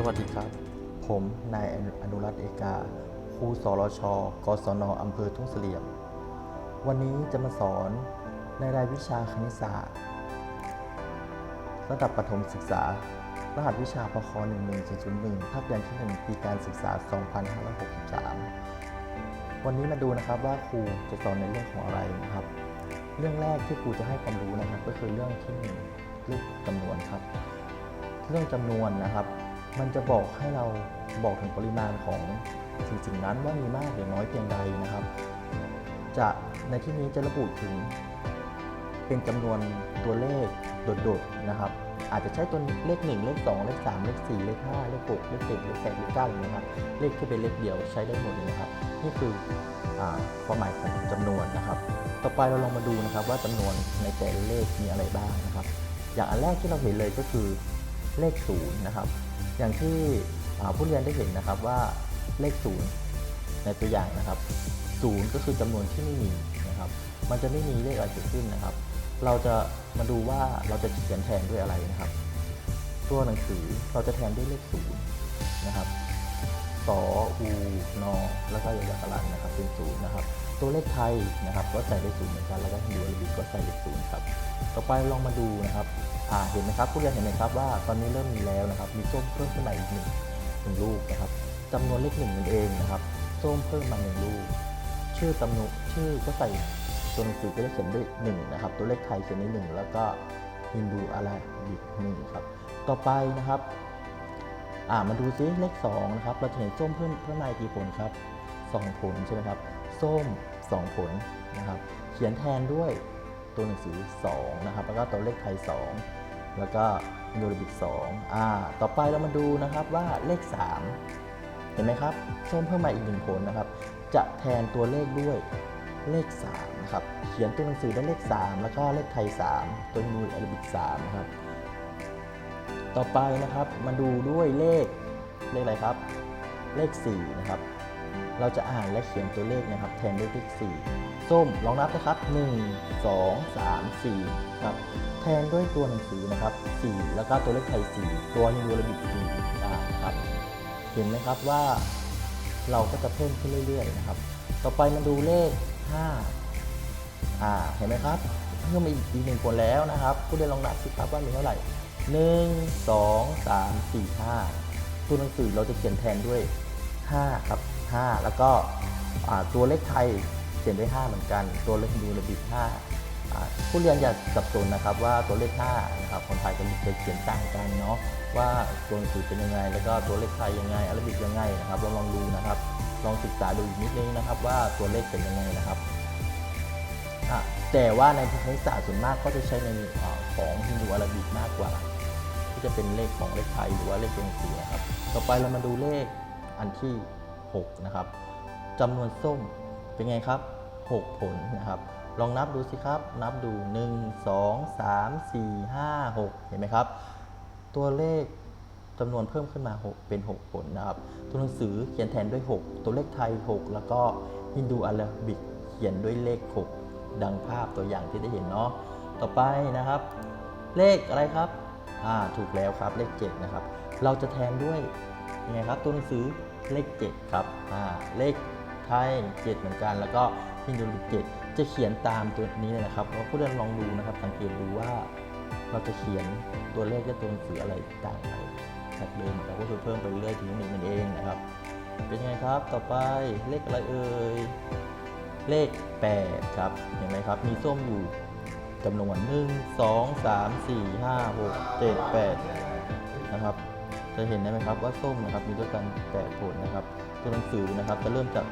สวัสดีครับ ผมนายอนุรัตน์เอกาครูสรช กศนอำเภอทุ่งเสลี่ยม วันนี้จะมาสอนในรายวิชาคณิตศาสตร์ ระดับประถมศึกษา รหัสวิชาพค11401ภาคเรียนที่ 1 ปีการศึกษา 2563 วันนี้มาดูนะครับว่าครูจะสอนในเรื่องของอะไรนะครับ เรื่องแรกที่ครูจะให้ความรู้นะครับ ก็คือเรื่องที่หนึ่งเลขจำนวนครับ เรื่องจำนวนนะครับ มันจะบอกให้เราบอกถึงปริมาณของสิ่งสิ่งนั้นว่ามีมากหรือน้อยเพียงใดนะครับ จะในที่นี้จะระบุถึงเป็นจำนวนตัวเลขโดดๆนะครับ อาจจะใช้ตัวเลข 1 เลข 2 เลข 3 เลข 4 เลข 5 เลข 6 เลข 7 เลข 8 เลข9อย่างนี้ยครับ เลขที่เป็นเลขเดียวใช้ได้หมดเลยนะครับ นี่คืออความหมายของจำนวนนะครับ ต่อไปเราลองมาดูนะครับว่าจำนวนในแต่ละเลขมีอะไรบ้างนะครับ อย่างอันแรกที่เราเห็นเลยก็คือเลขศูนย์นะครับ อย่างที่ผู้เรียนได้เห็นนะครับว่าเลขศูนย์ในตัวอย่างนะครับศูนย์ก็คือจำนวนที่ไม่มีนะครับ มันจะไม่มีเลขอะไรเกิดขึ้นนะครับ เราจะมาดูว่าเราจะเขียนแทนด้วยอะไรนะครับ ตัวหนังสือเราจะแทนด้วยเลขศูนย์นะครับสออูนอแล้วก็ยอยักษ์ลันนะครับเป็นศูนย์นะครับ ตัวเลขไทยนะครับ ก็ใส่เลขศูนย์เหมือนกันแล้วก็ฮินดูอาราบิกก็ใส่เลขศูนย์ครับ ต่อไปลองมาดูนะครับเห็นไหมครับผู้เรียนเห็นไหมครับว่าตอนนี้เริ่มมีแล้วนะครับ มีส้มเพิ่มขึ้นมาอีกหนึ่งหนึ่งลูกนะครับจำนวนเลขหนึ่งนั่นเองนะครับส้มเพิ่มมาหนึ่งลูก ชื่อจำนวนชื่อก็ใส่ตัวหนังสือก็จะเขียนด้วยหนึ่งนะครับ ตัวเลขไทยเขียนด้วยหนึ่งแล้วก็ฮินดูอาราบิกหนึ่งครับ ต่อไปนะครับอ่ามาดูซิเลขสองนะครับเราจะเห็นส้มเพิ่มเพิ่มมาอีกกี่ผลครับสองผลใช่ไหมครับ ส้มสองผลนะครับ เขียนแทนด้วย ตัวหนังสือ2นะครับแล้วก็ตัวเลขไทย 2 แล้วก็ยูริบิก2อ่าต่อไปเรามาดูนะครับว่าเลข 3 เห็นไหมครับส้มเพิ่มมาอีกหนึ่งผลนะครับ จะแทนตัวเลขด้วยเลข3นะครับเขียนตัวหนังสือได้เลข 3 แล้วก็เลขไทย 3 ตัวยูริบิก3นะครับ ต่อไปนะครับมาดูด้วยเลขเลขอะไรครับ เลข4นะครับ เราจะอ่านและเขียนตัวเลขนะครับแทนด้วยเลข4ส้มลองนับนะครับ 1 2 3 4ครับแทนด้วยตัวหนังสือนะครับ 4 แล้วก็ตัวเลขไทย 4 ตัวฮินดูราบิก4อ่ครับเห็นไหมครับว่าเราก็จะเพิ่มขึ้นเรื่อยๆนะครับ ต่อไปมาดูเลข 5 อ่า เห็นไหมครับ เพิ่มมาอีกอีกหนึ่งผลแล้วนะครับ ผู้เรียนลองนับสิครับว่ามีเท่าไหร่ 1 2 3 4 5 ตัวหนังสือเราจะเขียนแทนด้วย 5 ครับ 5 แล้วก็ตัวเลขไทยเขียนด้วย5เหมือนกัน ตัวเลขดูระบิด5อ่าผู้เรียนอย่าสับสนนะครับว่าตัวเลข5นะครับคนไทยจะจะเขียนต่างกันเนาะว่าตัวหนังสือเป็นยังไง แล้วก็ตัวเลขไทยยังไงอาราบิกยังไงนะครับเราลองดูนะครับ ลองศึกษาดูอีกนิดนึงนะครับ ว่าตัวเลขเป็นยังไงนะครับแต่ว่าในคณิตศาส่วนมากก็จะใช้ในอของฮินดูอาราบิกมากกว่าที่จะเป็นเลขของเลขไทยหรือว่าเลขตัวหนังสือนะครับ ต่อไปเรามาดูเลขอันที่ 6 นะครับจำนวนส้มเป็นไงครับ 6 ผลนะครับ ลองนับดูสิครับ นับดู 1 2 3 4 5 6 เห็นไหมครับ ตัวเลขจำนวนเพิ่มขึ้นมา 6 เป็น 6 ผลนะครับ ตัวหนังสือเขียนแทนด้วย 6 ตัวเลขไทย 6 แล้วก็ฮินดูอาราบิกเขียนด้วยเลข 6 ดังภาพตัวอย่างที่ได้เห็นเนาะ ต่อไปนะครับ เลขอะไรครับ อ่า ถูกแล้วครับ เลข 7 นะครับ เราจะแทนด้วย ยังไงครับตัวหนังสือเลข7ครับอ่าเลขไทย7เหมือนกัน แล้วก็ฮินดูลิก7จะเขียนตามตัวนี้เลยนะครับเราผู้เรียนลองดูนะครับ สังเกตดูว่าเราจะเขียนตัวเลขและตัวหนังสืออะไรต่างไปจากเดิมแต่ก็คือเพิ่มไปเรื่อยถึงหนึ่งนั่นเองนะครับ เป็นยังไงครับต่อไปเลขอะไรเอ่ยเลข 8 ครับ เห็นไหมครับ มีส้มอยู่จำนวน 1 2 3 4 5 6 7 8 นะครับ จะเห็นได้ไหมครับว่าส้มนะครับมีด้วยกัน8ผลนะครับ ตัวหนังสือนะครับจะเริ่มจาก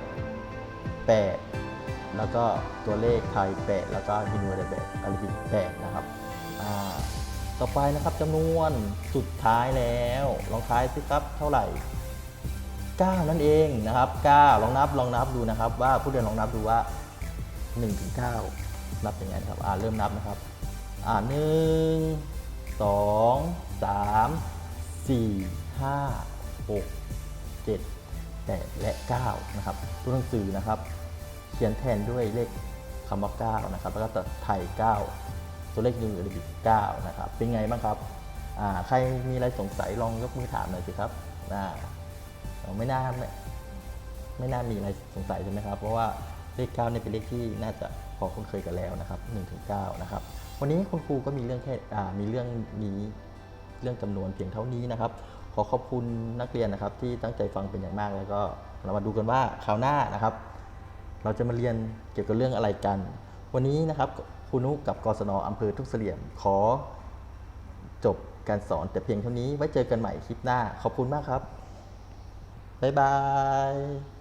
8 แล้วก็ตัวเลขไทย 8 แล้วก็ฮินดูอาราบิกอาราบิก8นะครับต่อไปนะครับจำนวนสุดท้ายแล้วลองทายสิครับเท่าไหร่ 9 นั่นเองนะครับ 9 ลองนับลองนับดูนะครับ ว่าผู้เรียนลองนับดูว่า1ถึง9นับยังไงครับอ่าเริ่มนับนะครับอ่าหนึ่ง สองสามสี่ห้าหกเจ็ดแปดและ 9 นะครับ ตัวหนังสือนะครับ เขียนแทนด้วยเลขคำว่า 9 นะครับ แล้วก็ตัวไทย 9 ตัวเลขยูนิบิก9นะครับ เป็นไงบ้างครับใครมีอะไรสงสัยลองยกมือถามหน่อยสิครับไม่น่าไม่ไม่น่ามีอะไรสงสัยใช่ไหมครับ เพราะว่าเลข9เนี่ยเป็นเลขที่น่าจะพอคุ้นเคยกันแล้วนะครับ1ถึง9นะครับ วันนี้คุณครูก็มีเรื่องแค่มีเรื่องนี้ เรื่องจำนวนเพียงเท่านี้นะครับ ขอขอบคุณนักเรียนนะครับ ที่ตั้งใจฟังเป็นอย่างมาก แล้วก็เรามาดูกันว่าคราวหน้านะครับ เราจะมาเรียนเกี่ยวกับเรื่องอะไรกัน วันนี้นะครับครูนุกับกศนอำเภอทุกเสลี่ยม ขอจบการสอนแต่เพียงเท่านี้ไว้เจอกันใหม่คลิปหน้า ขอบคุณมากครับบ๊ายบาย